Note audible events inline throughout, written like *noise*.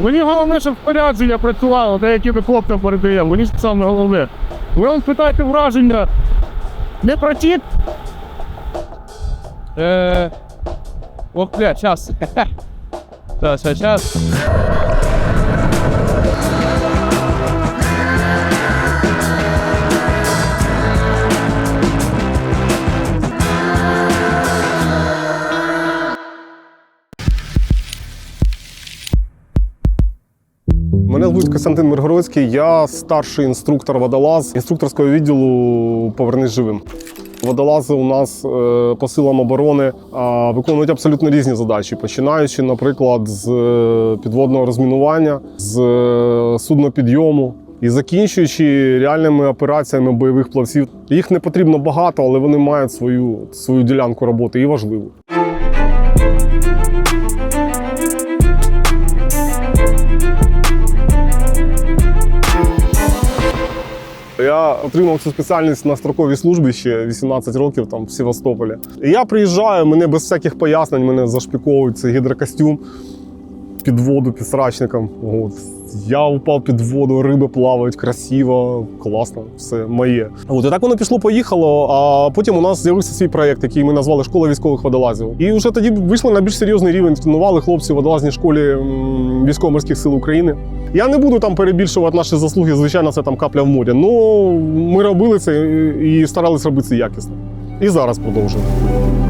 Мені головне, щоб спорядження працювало, те, яке ми хлопцям передаємо. Мені ж саме головне. Ви вам спитайте враження. Не протік? Е, О, бля, *laughs* час. Час, час, Костянтин Миргородський, я старший інструктор водолаз інструкторського відділу Повернись живим. Водолази у нас е, по силам оборони е, виконують абсолютно різні задачі, починаючи, наприклад, з е, підводного розмінування, з суднопідйому і закінчуючи реальними операціями бойових плавців. Їх не потрібно багато, але вони мають свою, свою ділянку роботи і важливу. Я отримав цю спеціальність на строковій службі ще 18 років там в Севастополі. Я приїжджаю, мене без всяких пояснень, мене зашпіковують цей гідрокостюм під воду, під срачником. От. Я впав під воду, риби плавають красиво, класно, все моє. От і так воно пішло, поїхало. А потім у нас з'явився свій проєкт, який ми назвали Школа військових водолазів. І вже тоді вийшли на більш серйозний рівень. Тренували хлопців в водолазній школі військово-морських сил України. Я не буду там перебільшувати наші заслуги, звичайно, це там капля в морі. Ну ми робили це і старались робити це якісно. І зараз продовжуємо.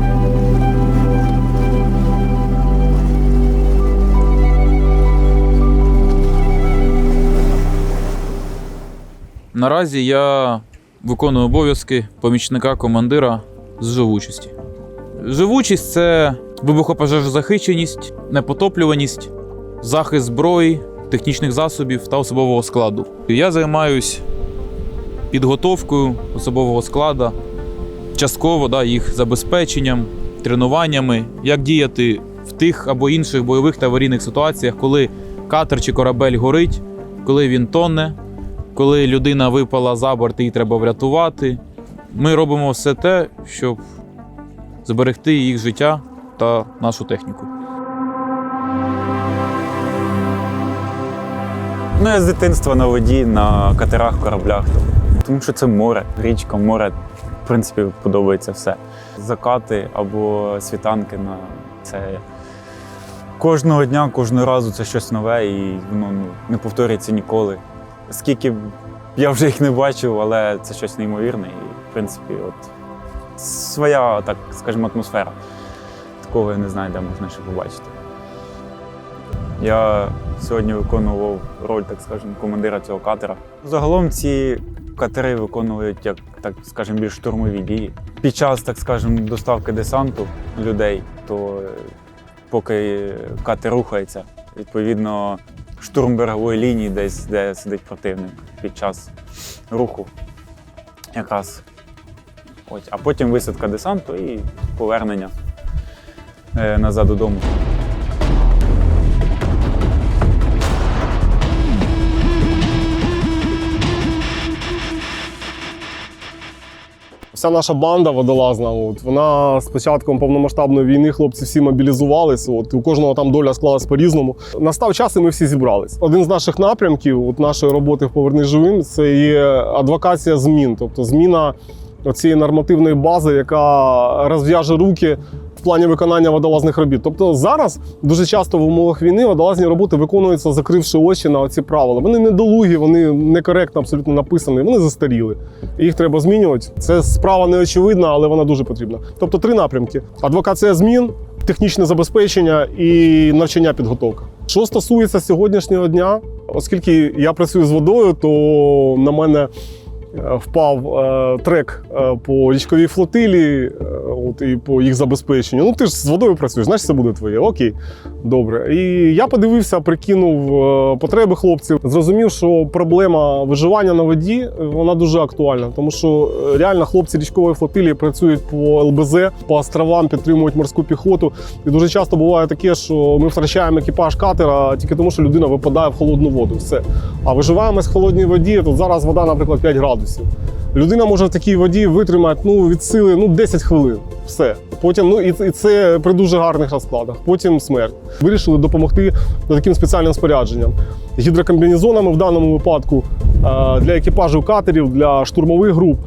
Наразі я виконую обов'язки помічника командира з живучості. Живучість це вибухопожежозахищеність, непотоплюваність, захист зброї, технічних засобів та особового складу. Я займаюсь підготовкою особового складу, частково да, їх забезпеченням, тренуваннями, як діяти в тих або інших бойових та аварійних ситуаціях, коли катер чи корабель горить, коли він тонне, коли людина випала за борт її треба врятувати. Ми робимо все те, щоб зберегти їх життя та нашу техніку. Ну, я з дитинства на воді, на катерах, кораблях. Тому що це море, річка, море, в принципі, подобається все. Закати або світанки на це кожного дня, кожного разу це щось нове і воно ну, не повторюється ніколи. Скільки я вже їх не бачив, але це щось неймовірне. І, в принципі, от своя, так скажімо, атмосфера. Такого я не знаю, де можна ще побачити. Я сьогодні виконував роль, так скажемо, командира цього катера. Загалом ці катери виконують, як так скажемо, більш штурмові дії. Під час, так скажемо, доставки десанту людей, то поки катер рухається, відповідно, штурм берегової лінії, десь де сидить противник під час руху. Якраз. Ось. А потім висадка десанту і повернення е, назад додому. Вся наша банда водолазна, от, вона з початком повномасштабної війни хлопці всі мобілізувалися. От, у кожного там доля склалась по-різному. Настав час, і ми всі зібрались. Один з наших напрямків от нашої роботи в поверни живим це є адвокація змін, тобто зміна цієї нормативної бази, яка розв'яже руки в плані виконання водолазних робіт. Тобто зараз дуже часто в умовах війни водолазні роботи виконуються, закривши очі на ці правила. Вони недолугі, вони некоректно абсолютно написані, вони застаріли. Їх треба змінювати. Це справа не очевидна, але вона дуже потрібна. Тобто три напрямки: адвокація змін, технічне забезпечення і навчання підготовка. Що стосується сьогоднішнього дня, оскільки я працюю з водою, то на мене е, впав е, трек е, по річковій флотилі от, і по їх забезпеченню. Ну ти ж з водою працюєш, значить це буде твоє. Окей, добре. І я подивився, прикинув е, потреби хлопців. Зрозумів, що проблема виживання на воді е, вона дуже актуальна, тому що е, реально хлопці річкової флотилії працюють по ЛБЗ, по островам, підтримують морську піхоту. І дуже часто буває таке, що ми втрачаємо екіпаж катера тільки тому, що людина випадає в холодну воду. Все. А виживаємось в холодній воді. Тут зараз вода, наприклад, 5 градусів. Людина може в такій воді витримати ну, від сили ну, 10 хвилин. Все. Потім, ну і, і це при дуже гарних розкладах. Потім смерть. Вирішили допомогти таким спеціальним спорядженням. Гідрокомбінезонами в даному випадку для екіпажів катерів, для штурмових груп.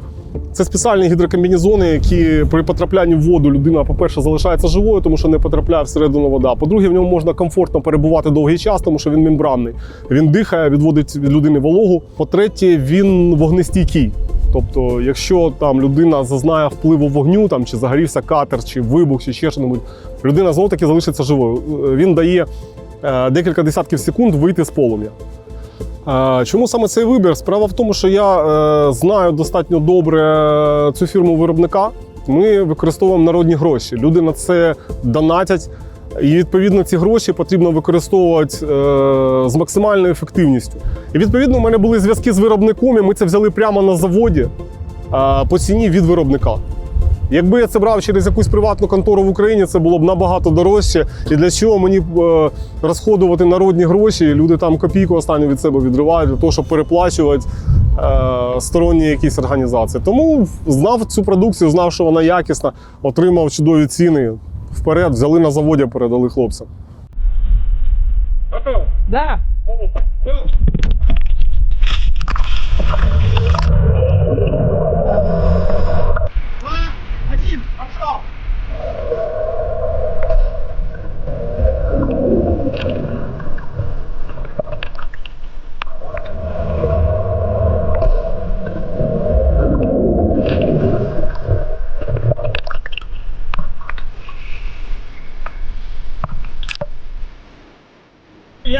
Це спеціальні гідрокомбінезони, які при потраплянні в воду людина, по-перше, залишається живою, тому що не потрапляє всередину вода. По-друге, в ньому можна комфортно перебувати довгий час, тому що він мембранний. Він дихає, відводить від людини вологу. По-третє, він вогнестійкий. Тобто, якщо там людина зазнає впливу вогню, там чи загорівся катер, чи вибух, чи ще щось, людина знову таки залишиться живою. Е, Він дає е, декілька десятків секунд вийти з полум'я. Е, Чому саме цей вибір? Справа в тому, що я знаю достатньо добре цю фірму виробника. Ми використовуємо народні гроші. Люди на це донатять. І відповідно ці гроші потрібно використовувати е, з максимальною ефективністю. І відповідно, у мене були зв'язки з виробником, і ми це взяли прямо на заводі е, по ціні від виробника. Якби я це брав через якусь приватну контору в Україні, це було б набагато дорожче. І для чого мені е, розходувати народні гроші? Люди там копійку останню від себе відривають для того, щоб переплачувати е, сторонні якісь організації. Тому знав цю продукцію, знав, що вона якісна, отримав чудові ціни. Вперед, взяли на заводі, передали хлопцям. Да.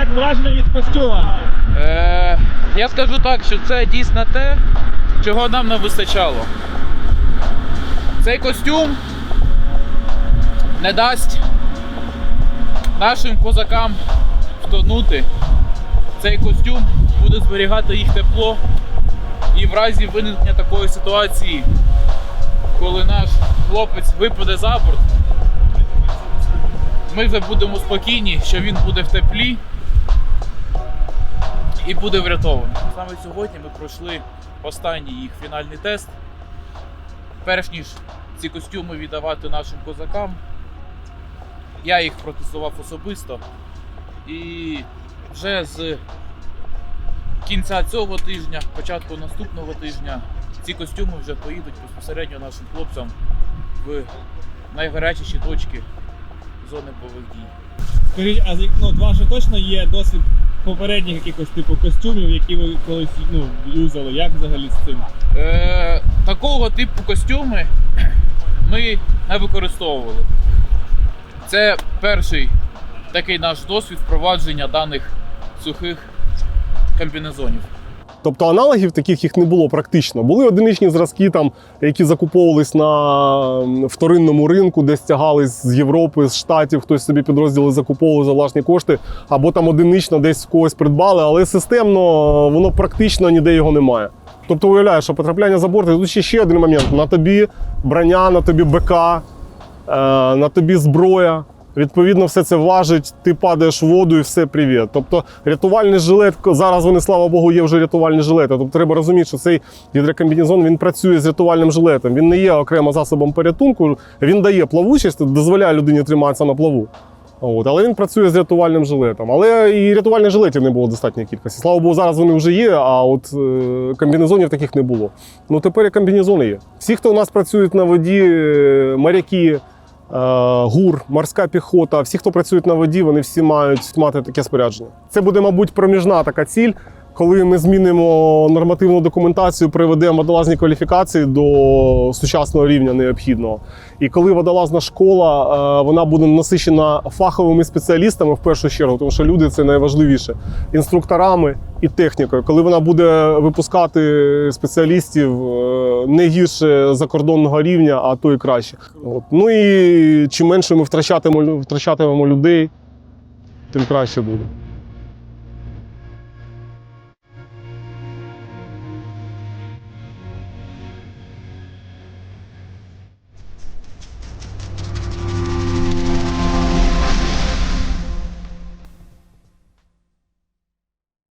Як враження від костюма? Е, я скажу так, що це дійсно те, чого нам не вистачало. Цей костюм не дасть нашим козакам втонути. Цей костюм буде зберігати їх тепло. І в разі виникнення такої ситуації, коли наш хлопець випаде за борт, ми вже будемо спокійні, що він буде в теплі і буде врятований. Саме сьогодні ми пройшли останній їх фінальний тест. Перш ніж ці костюми віддавати нашим козакам, я їх протестував особисто. І вже з кінця цього тижня, початку наступного тижня, ці костюми вже поїдуть безпосередньо нашим хлопцям в найгарячіші точки зони бойових дій. Скажіть, а ну, у вас точно є досвід попередніх якихось типу костюмів, які ви колись ну, юзали? Як взагалі з цим? Е, такого типу костюми ми не використовували. Це перший такий наш досвід впровадження даних сухих комбінезонів. Тобто аналогів таких їх не було практично. Були одиничні зразки, там, які закуповувались на вторинному ринку, де стягались з Європи, з Штатів, хтось собі підрозділи закуповував за власні кошти, або там одинично десь когось придбали, але системно воно практично ніде його немає. Тобто уявляєш, що потрапляння за борт, тут ще, ще один момент: на тобі броня, на тобі БК, е, на тобі зброя. Відповідно, все це важить, ти падаєш в воду і все привіт. Тобто рятувальний жилет, зараз вони, слава Богу, є вже рятувальні жилети. Тобто треба розуміти, що цей гідрокомбінезон він працює з рятувальним жилетом. Він не є окремо засобом порятунку, він дає плавучість, дозволяє людині триматися на плаву. От, але він працює з рятувальним жилетом. Але і рятувальних жилетів не було достатньої кількості. Слава Богу, зараз вони вже є, а от е, комбінезонів таких не було. Ну тепер і комбінезони є. Всі, хто у нас працюють на воді, е, моряки, ГУР, морська піхота, всі, хто працюють на воді, вони всі мають мати таке спорядження. Це буде, мабуть, проміжна така ціль. Коли ми змінимо нормативну документацію, приведемо водолазні кваліфікації до сучасного рівня необхідного. І коли водолазна школа е, вона буде насичена фаховими спеціалістами в першу чергу, тому що люди це найважливіше, інструкторами і технікою. Коли вона буде випускати спеціалістів е, не гірше закордонного рівня, а то і краще. От. Ну і чим менше ми втрачатимемо, втрачатимемо людей, тим краще буде.